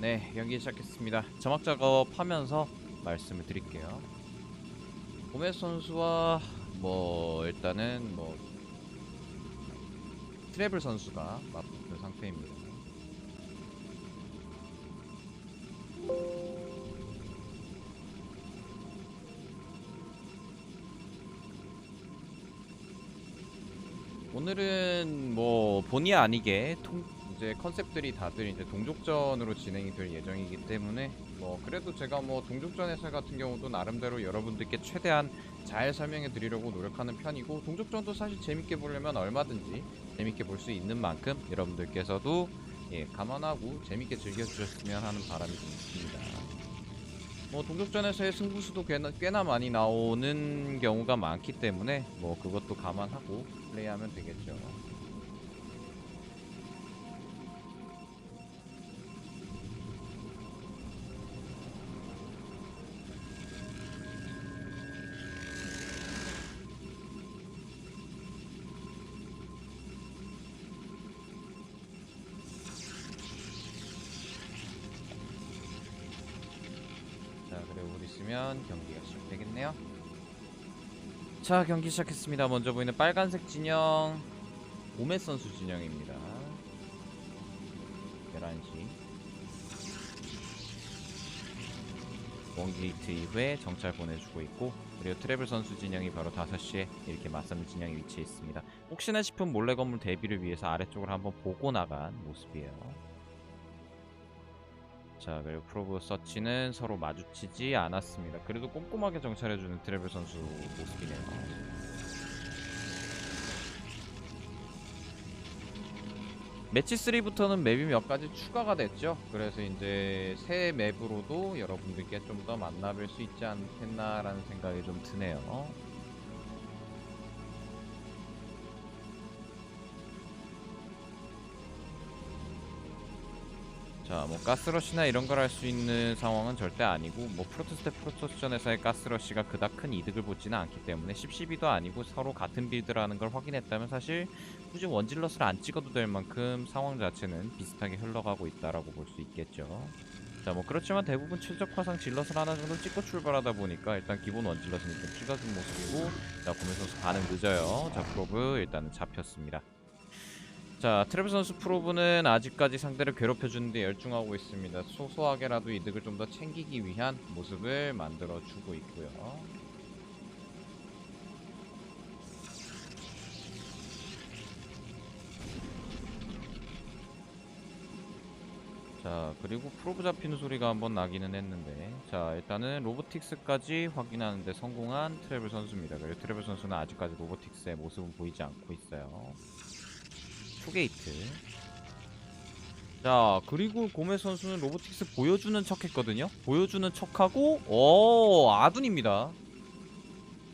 네, 경기 시작했습니다. 점막 작업하면서 말씀을 드릴게요. 고메 선수와 뭐 일단은 뭐 트래블 선수가 맞붙은 상태입니다. 오늘은 뭐 본의 아니게 통, 이제 컨셉들이 다들 이제 동족전으로 진행이 될 예정이기 때문에 뭐 그래도 제가 뭐 동족전 해설 같은 경우도 나름대로 여러분들께 최대한 잘 설명해 드리려고 노력하는 편이고 동족전도 사실 재밌게 보려면 얼마든지 재밌게 볼 수 있는 만큼 여러분들께서도 예, 감안하고 재밌게 즐겨주셨으면 하는 바람이 좀 있습니다. 뭐 동족전에서의 승부수도 꽤나, 꽤나 많이 나오는 경우가 많기 때문에 뭐 그것도 감안하고 플레이하면 되겠죠. 있으면 경기가 시작되겠네요. 자, 경기 시작했습니다. 먼저 보이는 빨간색 진영 오메 선수 진영입니다. 11시 원게이트 이후에 정찰 보내주고 있고 그리고 트래블 선수 진영이 바로 5시에 이렇게 맞서는 진영에 위치해 있습니다. 혹시나 싶은 몰래 건물 대비를 위해서 아래쪽을 한번 보고 나간 모습이에요. 자 그리고 프로브 서치는 서로 마주치지 않았습니다. 그래도 꼼꼼하게 정찰해주는 트래블 선수 모습이네요. 매치 3부터는 맵이 몇 가지 추가가 됐죠. 그래서 이제 새 맵으로도 여러분들께 좀 더 만나뵐 수 있지 않겠나라는 생각이 좀 드네요. 자, 뭐 가스러시나 이런 걸 할 수 있는 상황은 절대 아니고 뭐 프로토스 대 프로토스전에서의 가스러시가 그닥 큰 이득을 보지는 않기 때문에 10-12도 아니고 서로 같은 빌드라는 걸 확인했다면 사실 굳이 원질럿을 안 찍어도 될 만큼 상황 자체는 비슷하게 흘러가고 있다라고 볼 수 있겠죠. 자, 뭐 그렇지만 대부분 최적화상 질럿을 하나 정도 찍고 출발하다 보니까 일단 기본 원질럿은 일단 찍어준 모습이고 자, 선수 반응 늦어요. 자, 프로브 일단은 잡혔습니다. 자 트래블 선수 프로브는 아직까지 상대를 괴롭혀주는데 열중하고 있습니다. 소소하게라도 이득을 좀 더 챙기기 위한 모습을 만들어주고 있고요. 자 그리고 프로브 잡히는 소리가 한번 나기는 했는데 자 일단은 로보틱스까지 확인하는데 성공한 트래블 선수입니다. 그리고 트래블 선수는 아직까지 로보틱스의 모습은 보이지 않고 있어요. 투게이트. 자 그리고 고메 선수는 로보틱스 보여주는 척 했거든요. 보여주는 척하고 오 아둔입니다.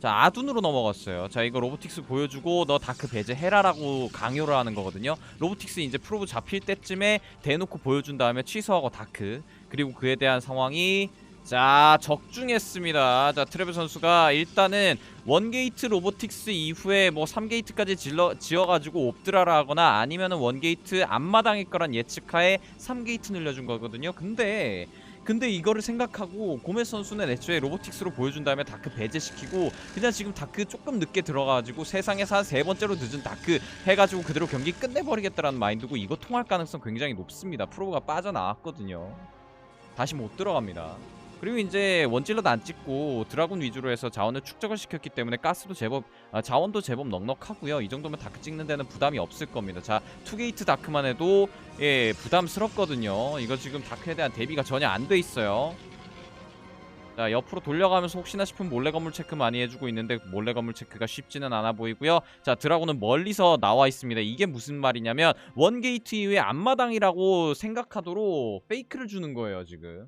자 아둔으로 넘어갔어요. 자 이거 로보틱스 보여주고 너 다크 배제해라 라고 강요를 하는 거거든요. 로보틱스 이제 프로브 잡힐 때쯤에 대놓고 보여준 다음에 취소하고 다크 그리고 그에 대한 상황이 자 적중했습니다. 자 트래블 선수가 일단은 원게이트 로보틱스 이후에 뭐 3게이트까지 질러, 지어가지고 옵드라를 하거나 아니면은 원게이트 앞마당일 거란 예측하에 3게이트 늘려준 거거든요. 근데 근데 이거를 생각하고 고메 선수는 애초에 로보틱스로 보여준 다음에 다크 배제시키고 그냥 지금 다크 조금 늦게 들어가가지고 세상에서 한 세 번째로 늦은 다크 해가지고 그대로 경기 끝내버리겠다라는 마인드고 이거 통할 가능성 굉장히 높습니다. 프로가 빠져나왔거든요. 다시 못 들어갑니다. 그리고 이제 원질럿 안 찍고 드라군 위주로 해서 자원을 축적을 시켰기 때문에 가스도 제법 아, 자원도 제법 넉넉하고요. 이 정도면 다크 찍는 데는 부담이 없을 겁니다. 자 투게이트 다크만 해도 예 부담스럽거든요. 이거 지금 다크에 대한 대비가 전혀 안 돼 있어요. 자 옆으로 돌려가면서 혹시나 싶은 몰래 건물 체크 많이 해주고 있는데 몰래 건물 체크가 쉽지는 않아 보이고요. 자 드라군은 멀리서 나와 있습니다. 이게 무슨 말이냐면 원게이트 이후에 앞마당이라고 생각하도록 페이크를 주는 거예요 지금.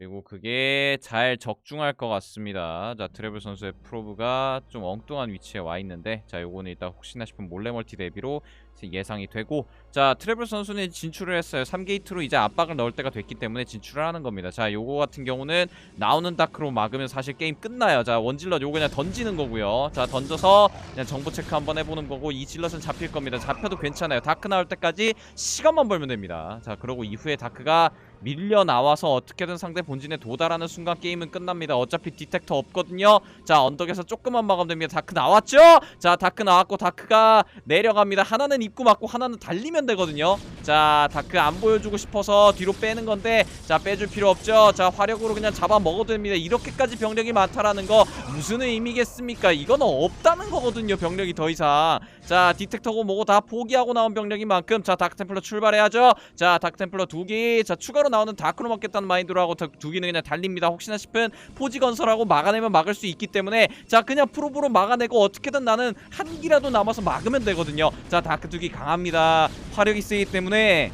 그리고 그게 잘 적중할 것 같습니다. 자 트래블 선수의 프로브가 좀 엉뚱한 위치에 와 있는데 자 요거는 일단 혹시나 싶은 몰래 멀티 대비로 예상이 되고 자 트래블 선수는 진출을 했어요. 3게이트로 이제 압박을 넣을 때가 됐기 때문에 진출을 하는 겁니다. 자 요거 같은 경우는 나오는 다크로 막으면 사실 게임 끝나요. 자 원질럿 요거 그냥 던지는 거고요. 자 던져서 그냥 정보 체크 한번 해보는 거고 이 질럿은 잡힐 겁니다. 잡혀도 괜찮아요. 다크 나올 때까지 시간만 벌면 됩니다. 자 그러고 이후에 다크가 밀려 나와서 어떻게든 상대 본진에 도달하는 순간 게임은 끝납니다. 어차피 디텍터 없거든요. 자 언덕에서 조금만 막으면 됩니다. 다크 나왔죠? 자 다크 나왔고 다크가 내려갑니다. 하나는 입구 맞고 하나는 달리면 되거든요. 자 다크 안 보여주고 싶어서 뒤로 빼는 건데 자 빼줄 필요 없죠. 자 화력으로 그냥 잡아 먹어도 됩니다. 이렇게까지 병력이 많다라는 거 무슨 의미겠습니까? 이건 없다는 거거든요. 병력이 더 이상. 자 디텍터고 뭐고 다 포기하고 나온 병력인 만큼 자 다크템플러 출발해야죠. 자 다크템플러 두기 자 추가로 나오는 다크로 막겠다는 마인드로 하고 다- 두기는 그냥 달립니다. 혹시나 싶은 포지 건설하고 막아내면 막을 수 있기 때문에 자 그냥 프로브로 막아내고 어떻게든 나는 한 기라도 남아서 막으면 되거든요. 자 다크 두기 강합니다. 화력이 세기 때문에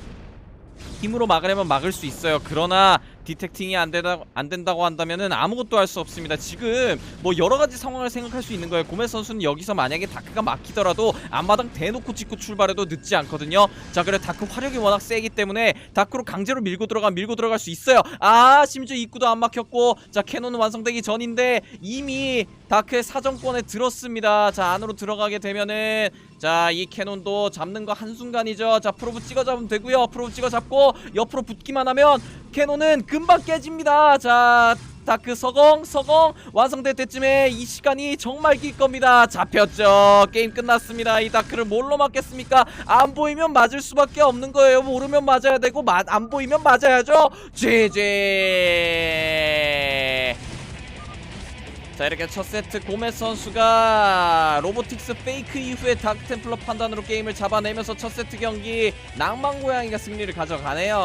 힘으로 막으려면 막을 수 있어요. 그러나 디텍팅이 안 된다 안 된다고 한다면은 아무것도 할 수 없습니다. 지금 뭐 여러 가지 상황을 생각할 수 있는 거예요. 고메 선수는 여기서 만약에 다크가 막히더라도 앞마당 대놓고 찍고 출발해도 늦지 않거든요. 자, 그래 다크 화력이 워낙 세기 때문에 다크로 강제로 밀고 들어가 밀고 들어갈 수 있어요. 아, 심지어 입구도 안 막혔고 자, 캐논은 완성되기 전인데 이미 다크의 사정권에 들었습니다. 자, 안으로 들어가게 되면은 자, 이 캐논도 잡는 거 한순간이죠. 자, 프로브 찍어 잡으면 되고요. 프로브 찍어 잡고 옆으로 붙기만 하면 캐논은 금방 깨집니다. 자, 다크 서공, 서공 완성될 때쯤에 이 시간이 정말 길 겁니다. 잡혔죠. 게임 끝났습니다. 이 다크를 뭘로 맞겠습니까? 안 보이면 맞을 수밖에 없는 거예요. 모르면 맞아야 되고 마, 안 보이면 맞아야죠. 제제. 자 이렇게 첫 세트 고메 선수가 로보틱스 페이크 이후에 다크템플러 판단으로 게임을 잡아내면서 첫 세트 경기 낭만 고양이가 승리를 가져가네요.